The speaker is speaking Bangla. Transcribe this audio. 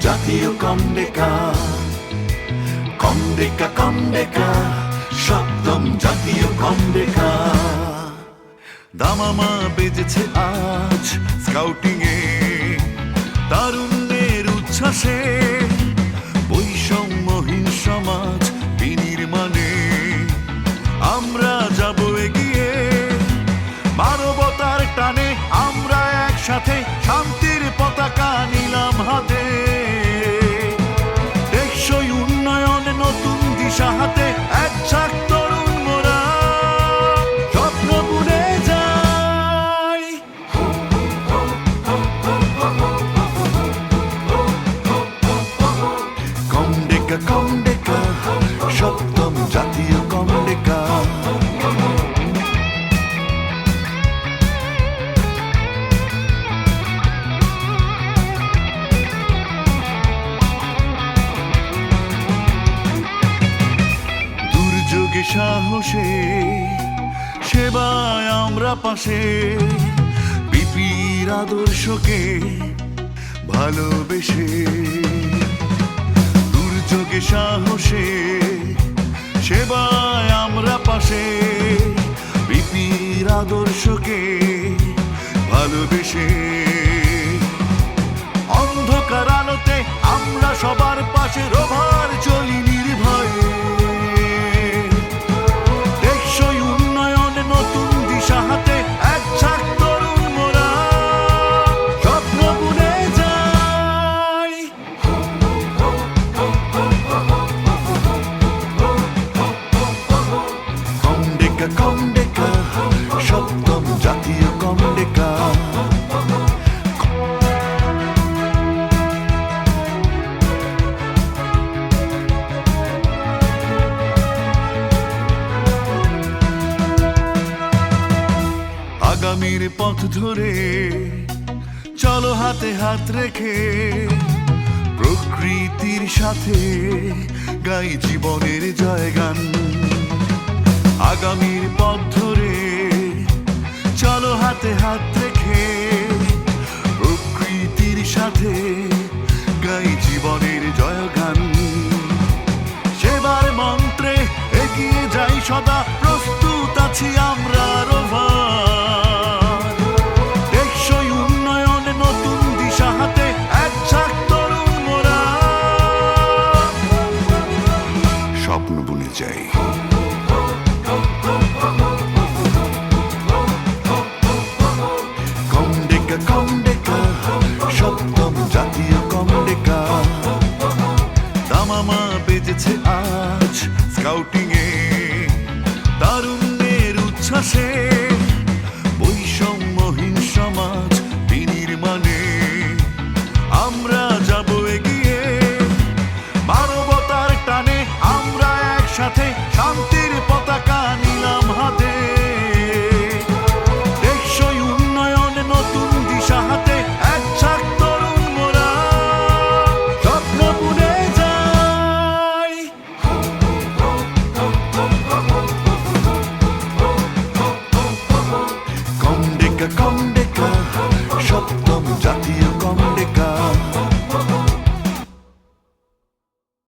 জাতীয় কমডেকা কমডেকা কমডেকা সপ্তম জাতীয় কমডেকা দামামা বেজেছে আজ স্কাউটিং এ তারুণ্যের উচ্ছ্বাসে বৈষম্যহীন সমাজ বিনির্মাণে আমরা যাব এগিয়ে মানবতার টানে আমরা একসাথে সেবায় আমরা পাশে বিপির আদর্শকে ভালোবেসে, দুর্যোগে, সাহসে সেবায় আমরা পাশে বিপির আদর্শকে ভালোবেসে। অন্ধকার আলোতে আমরা সবার কমডেকা আগামীর পথ ধরে চলো হাতে হাত রেখে প্রকৃতির সাথে গাই জীবনের জয়গান। আগামীর পথ হাতে হাত রেখে বেজেছে আজ স্কাউটিং এ তারুণ্যের উচ্ছ্বাসে gekommen